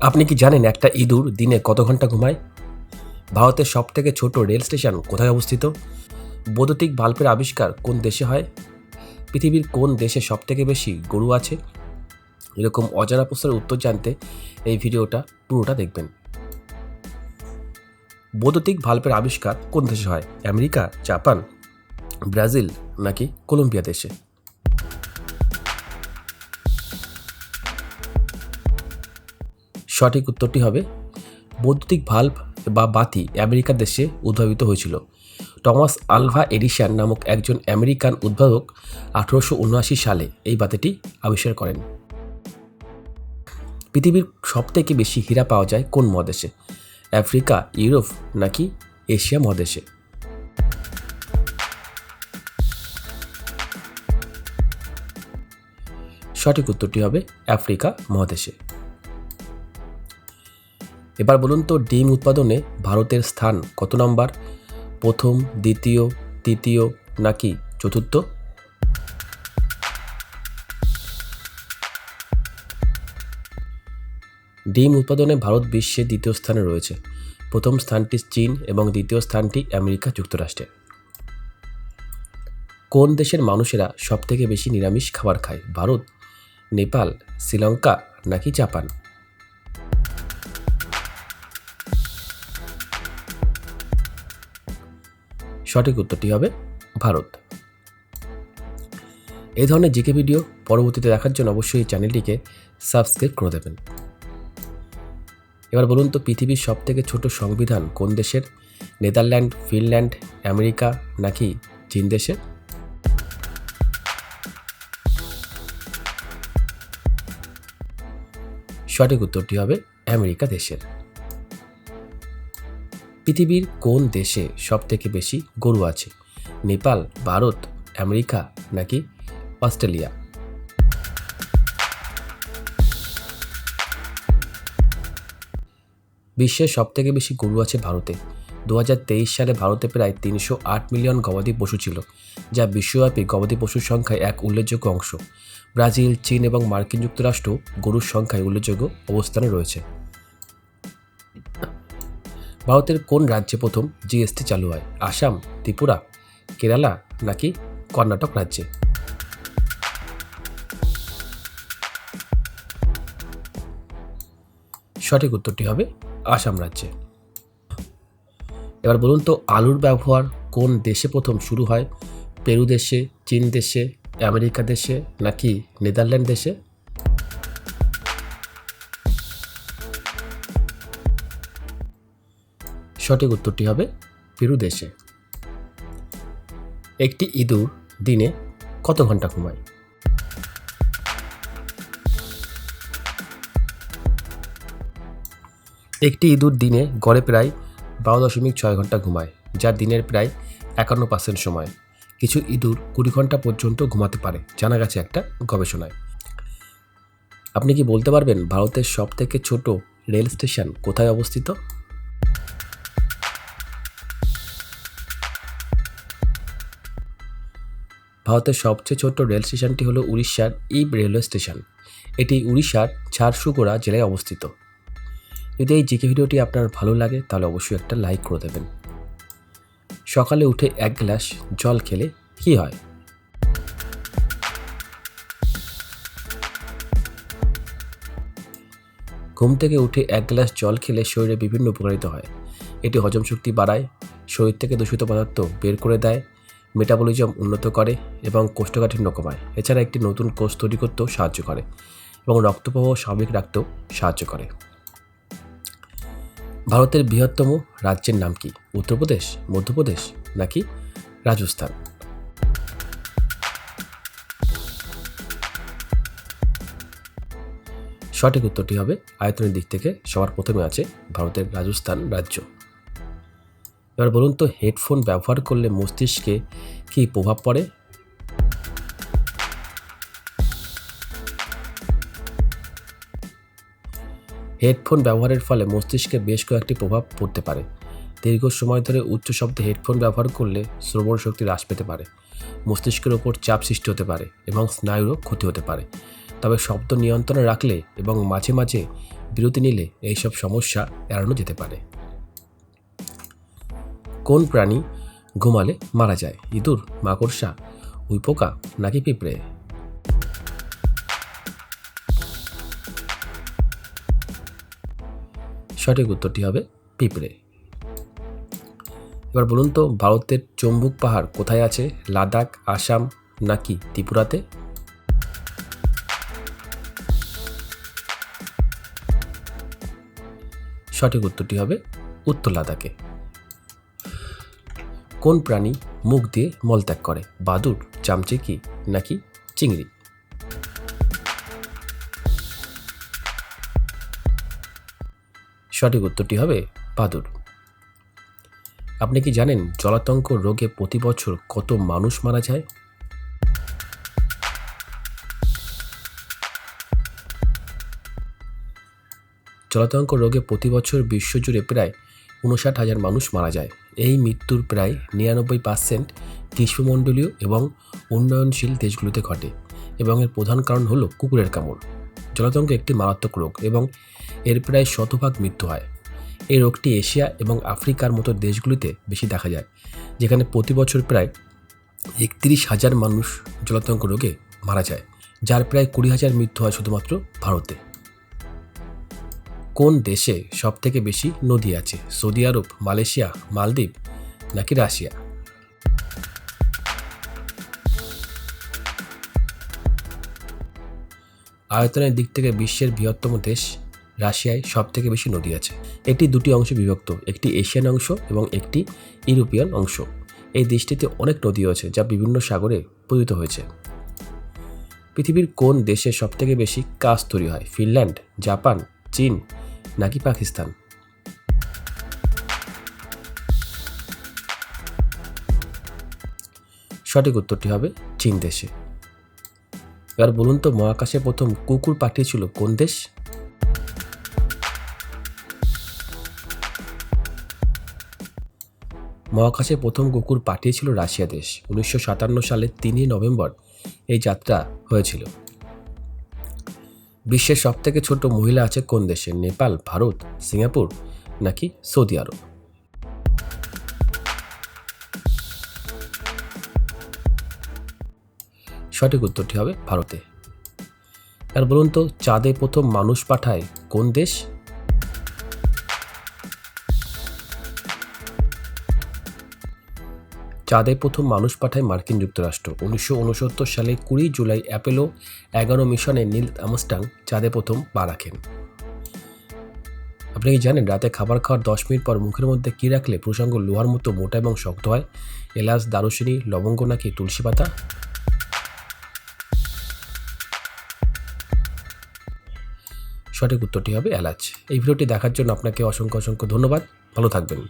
আপনি কি জানেন একটা ইঁদুর দিনে কত ঘণ্টা ঘুমায়? ভারতের সবথেকে ছোট রেল স্টেশন কোথায় অবস্থিত? বৈদ্যুতিক বাল্বের আবিষ্কার কোন দেশে হয়? পৃথিবীর কোন দেশে সবথেকে বেশি গরু আছে? এরকম অজানা প্রশ্নের উত্তর জানতে এই ভিডিওটা পুরোটা দেখবেন। বৈদ্যুতিক বাল্বের আবিষ্কার কোন দেশে হয়? আমেরিকা, জাপান, ব্রাজিল নাকি কলম্বিয়া দেশে? সঠিক উত্তরটি হবে বৈদ্যুতিক ভাল্ব বা বাতি আমেরিকার দেশে উদ্ভাবিত হয়েছিল। টমাস আলভা এডিশন নামক একজন আমেরিকান উদ্ভাবক আঠারোশো সালে এই বাতিটি আবিষ্কার করেন। পৃথিবীর সবথেকে বেশি হীরা পাওয়া যায় কোন মহাদেশে? আফ্রিকা, ইউরোপ নাকি এশিয়া মহাদেশে? সঠিক উত্তরটি হবে আফ্রিকা মহাদেশে। এবার বলুন তো, ডিম উৎপাদনে ভারতের স্থান কত নম্বর? প্রথম, দ্বিতীয়, তৃতীয়, নাকি চতুর্থ? ডিম উৎপাদনে ভারত বিশ্বে দ্বিতীয় স্থানে রয়েছে। প্রথম স্থানটি চীন এবং দ্বিতীয় স্থানটি আমেরিকা যুক্তরাষ্ট্রে। কোন দেশের মানুষেরা সবথেকে বেশি নিরামিষ খাবার খায়? ভারত, নেপাল, শ্রীলঙ্কা নাকি জাপান? সঠিক উত্তরটি হবে ভারত। এই ধরনের জিকে ভিডিও পরবর্তীতে দেখার জন্য অবশ্যই এই চ্যানেলটিকে সাবস্ক্রাইব করে দেবেন। এবার বলুন তো পৃথিবীর সবথেকে ছোট সংবিধান কোন দেশের? নেদারল্যান্ড, ফিনল্যান্ড, আমেরিকা নাকি চীন দেশের? সঠিক উত্তরটি হবে আমেরিকা দেশের। পৃথিবীর কোন দেশে সবথেকে বেশি গরু আছে? নেপাল, ভারত, আমেরিকা নাকি অস্ট্রেলিয়া? বিশ্বের সবথেকে বেশি গরু আছে ভারতে। দু হাজার তেইশ সালে ভারতে প্রায় তিনশো আট মিলিয়ন গবাদি পশু ছিল, যা বিশ্বব্যাপী গবাদি পশুর সংখ্যায় এক উল্লেখযোগ্য অংশ। ব্রাজিল, চীন এবং মার্কিন যুক্তরাষ্ট্র গরুর সংখ্যায় উল্লেখযোগ্য অবস্থানে রয়েছে। ভারতের কোন রাজ্যে প্রথম জিএসটি চালু হয়? আসাম, ত্রিপুরা, কেরালা নাকি কর্ণাটক রাজ্যে? সঠিক উত্তরটি হবে আসাম রাজ্যে। এবার বলুন তো, আলুর ব্যবহার কোন দেশে প্রথম শুরু হয়? পেরু দেশে, চীন দেশে, আমেরিকা দেশে নাকি নেদারল্যান্ড দেশে? সঠিক উত্তরটি হবে পেরু দেশে। একটি ইঁদুর দিনে কত ঘণ্টা ঘুমায়? একটি ইঁদুর দিনে গড়ে প্রায় বারো দশমিক ছয় ঘণ্টা ঘুমায়, যা দিনের প্রায় একান্ন পার্সেন্ট সময়। কিছু ইঁদুর কুড়ি ঘণ্টা পর্যন্ত ঘুমাতে পারে, জানা গেছে একটা গবেষণায়। আপনি কি বলতে পারবেন ভারতের সব থেকে ছোট রেল স্টেশন কোথায় অবস্থিত? ভারতের সবচেয়ে ছোট রেল স্টেশনটি হলো উড়িষ্যার ইব রেলওয়ে স্টেশন। এটি উড়িষ্যার ঝারসুগুড়া জেলায় অবস্থিত। যদি এই জিকে ভিডিওটি আপনার ভালো লাগে, তাহলে অবশ্যই একটা লাইক করে দেবেন। সকালে উঠে এক গ্লাস জল খেলে কি হয়? ঘুম থেকে উঠে এক গ্লাস জল খেলে শরীরে বিভিন্ন উপকারিতা হয়। এটি হজম শক্তি বাড়ায়, শরীর থেকে দূষিত পদার্থ বের করে দেয় মেটাবলিজম উন্নত করে এবং কোষ্ঠকাঠিন্য কমায়। এছাড়া একটি নতুন কোষ তৈরি করতেও সাহায্য করে এবং রক্তপ্রবাহ স্বাভাবিক রাখতেও সাহায্য করে। ভারতের বৃহত্তম রাজ্যের নাম কি? উত্তরপ্রদেশ, মধ্যপ্রদেশ নাকি রাজস্থান? সঠিক উত্তরটি হবে, আয়তনের দিক থেকে সবার প্রথমে আছে ভারতের রাজস্থান রাজ্য। এবার বলুন তো হেডফোন ব্যবহার করলে মস্তিষ্কে কী প্রভাব পড়ে? হেডফোন ব্যবহারের ফলে মস্তিষ্কে বেশ কয়েকটি প্রভাব পড়তে পারে। দীর্ঘ সময় ধরে উচ্চ শব্দে হেডফোন ব্যবহার করলে শ্রবণ শক্তি হ্রাস পেতে পারে। মস্তিষ্কের ওপর চাপ সৃষ্টি হতে পারে এবং স্নায়ুরও ক্ষতি হতে পারে। তবে শব্দ নিয়ন্ত্রণে রাখলে এবং মাঝে মাঝে বিরতি নিলে এইসব সমস্যা এড়ানো যেতে পারে। কোন প্রাণী ঘুমালে মারা যায়? ইঁদুর মাকড়সা উইপোকা নাকি পিঁপড়ে? সঠিক উত্তরটি হবে পিঁপড়ে। এবার বলুন তো, ভারতের চম্বুক পাহাড় কোথায় আছে? লাদাখ, আসাম নাকি ত্রিপুরাতে? সঠিক উত্তরটি হবে উত্তর লাদাখে। কোন প্রাণী মুখ দিয়ে মলত্যাগ করে? বাদুর চামচেকি নাকি চিংড়ি? সঠিক উত্তরটি হবে বাদুর আপনি কি জানেন জলাতঙ্ক রোগে প্রতি বছর কত মানুষ মারা যায়? জলাতঙ্ক রোগে প্রতি বছর বিশ্বজুড়ে প্রায় উনষাট হাজার মানুষ মারা যায়। এই মৃত্যুর প্রায় নিরানব্বই পার্সেন্ট গ্রীষ্মমণ্ডলীয় এবং উন্নয়নশীল দেশগুলোতে ঘটে এবং এর প্রধান কারণ হলো কুকুরের কামড়। জলাতঙ্ক একটি মারাত্মক রোগ এবং এর প্রায় শতভাগ মৃত্যু হয়। এই রোগটি এশিয়া এবং আফ্রিকার মতো দেশগুলিতে বেশি দেখা যায়, যেখানে প্রতি বছর প্রায় একত্রিশ হাজার মানুষ জলাতঙ্ক রোগে মারা যায়, যার প্রায় কুড়ি হাজার মৃত্যু হয় শুধুমাত্র ভারতে। কোন দেশে সবথেকে বেশি নদী আছে? সৌদি আরব, মালয়েশিয়া, মালদ্বীপ নাকি রাশিয়া? আয়তনের দিক থেকে বিশ্বের বৃহত্তম দেশ রাশিয়ায় সবথেকে বেশি নদী আছে। এটি দুটি অংশে বিভক্ত, একটি এশিয়ান অংশ এবং একটি ইউরোপিয়ান অংশ। এই দেশটিতে অনেক নদী আছে যা বিভিন্ন সাগরে পতিত হয়েছে। পৃথিবীর কোন দেশে সবথেকে বেশি কাজ তৈরি হয়? ফিনল্যান্ড, জাপান, চীন নাকি পাকিস্তান? সঠিক উত্তরটি হবে চীন দেশে। এবার বলুন তো, মহাকাশে প্রথম কুকুর পাঠিয়েছিল কোন দেশ? মহাকাশে প্রথম কুকুর পাঠিয়েছিল রাশিয়া দেশ। উনিশশো সাতান্ন সালের তিনই নভেম্বর এই যাত্রা হয়েছিল। বিশ্বের সবথেকে ছোট মহিলা আছে কোন দেশে? নেপাল, ভারত, সিঙ্গাপুর নাকি সৌদি আরব? সঠিক উত্তরটি হবে ভারতে। আর বলুন তো, চাঁদে প্রথম মানুষ পাঠায় কোন দেশ? চাঁদে প্রথম মানুষ পাঠায় মার্কিন যুক্তরাষ্ট্র। উনিশশো উনসত্তর সালে কুড়ি জুলাই অ্যাপেলো এগারো মিশনে নীল আমস্টাং চাঁদে প্রথম পা রাখেন। আপনি কি জানেন, রাতে খাবার খাওয়ার দশ মিনিট পর মুখের মধ্যে কী রাখলে প্রসঙ্গ লোহার মতো মোটা এবং শক্ত হয়? এলাচ, দারুচিনি, লবঙ্গ নাকি তুলসী পাতা? সঠিক উত্তরটি হবে এলাচ। এই ভিডিওটি দেখার জন্য আপনাকে অসংখ্য অসংখ্য ধন্যবাদ। ভালো থাকবেন।